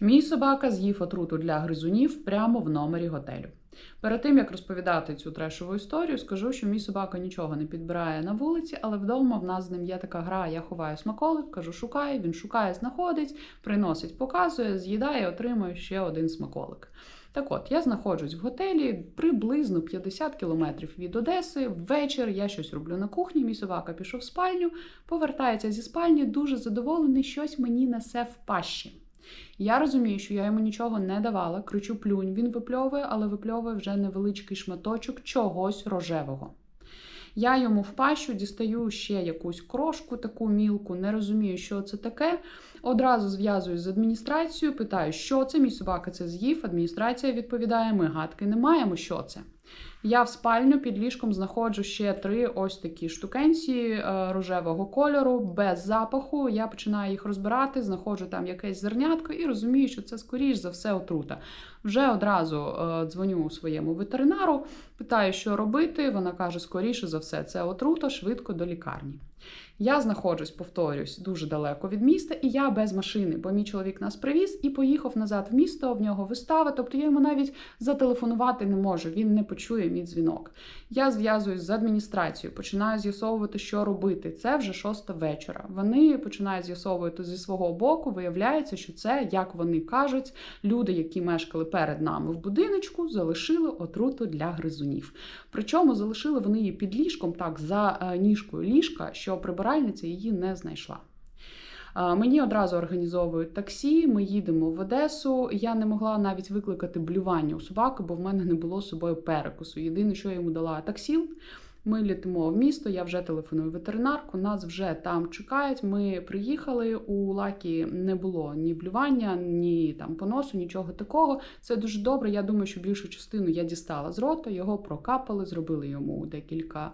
Мій собака з'їв отруту для гризунів прямо в номері готелю. Перед тим як розповідати цю трешову історію, скажу, що мій собака нічого не підбирає на вулиці, але вдома в нас з ним є така гра. Я ховаю смаколик, кажу, шукай. Він шукає, знаходить, приносить, показує, з'їдає, отримує ще один смаколик. Так от, я знаходжусь в готелі приблизно 50 кілометрів від Одеси. Ввечір я щось роблю на кухні. Мій собака пішов в спальню, повертається зі спальні, дуже задоволений, щось мені несе в пащі. Я розумію, що я йому нічого не давала, кричу плюнь, він випльовує, але випльовує вже невеличкий шматочок чогось рожевого. Я йому в пащу дістаю ще якусь крошку, таку мілку, не розумію, що це таке. Одразу зв'язуюсь з адміністрацією, питаю, що це, мій собака це з'їв. Адміністрація відповідає: ми гадки не маємо, що це. Я в спальню під ліжком знаходжу ще три ось такі штукенці е, рожевого кольору, без запаху. Я починаю їх розбирати, знаходжу там якесь зернятко і розумію, що це скоріш за все отрута. Вже одразу е, дзвоню своєму ветеринару, питаю, що робити. Вона каже: скоріше за все, це отрута, швидко до лікарні. Я знаходжусь, повторюсь, дуже далеко від міста, і я без машини, бо мій чоловік нас привіз і поїхав назад в місто. В нього вистава. Тобто я йому навіть зателефонувати не можу. Він не почує мій дзвінок. Я зв'язуюсь з адміністрацією, починаю з'ясовувати, що робити. Це вже шоста вечора. Вони починають з'ясовувати зі свого боку. Виявляється, що це, як вони кажуть, люди, які мешкали перед нами в будиночку, залишили отруту для гризунів. Причому залишили вони її під ліжком, так за е, ніжкою ліжка, що прибиральниця її не знайшла. Мені одразу організовують таксі, ми їдемо в Одесу. Я не могла навіть викликати блювання у собаки, бо в мене не було з собою перекусу. Єдине, що я йому дала таксі. Ми літимо в місто, я вже телефоную ветеринарку, нас вже там чекають. Ми приїхали. У лакі не було ні блювання, ні там поносу, нічого такого. Це дуже добре. Я думаю, що більшу частину я дістала з рота, його прокапали, зробили йому декілька.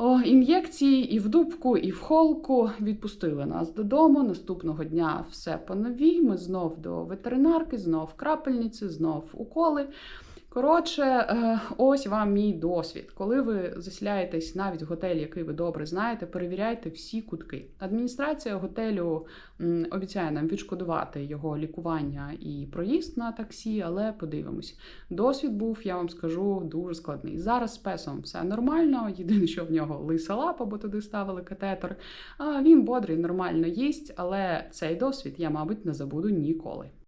О, ін'єкції і в дубку, і в холку відпустили нас додому. Наступного дня все по новій. Ми знов до ветеринарки, знов крапельниці, знов уколи. Коротше, е, ось вам мій досвід. Коли ви заселяєтесь навіть в готель, який ви добре знаєте, перевіряйте всі кутки. Адміністрація готелю обіцяє нам відшкодувати його лікування і проїзд на таксі, але подивимось. Досвід був, я вам скажу, дуже складний. Зараз з песом все нормально. Єдине, що в нього лиса лапа, бо туди ставили катетер. А він бодрий, нормально їсть, але цей досвід я, мабуть, не забуду ніколи.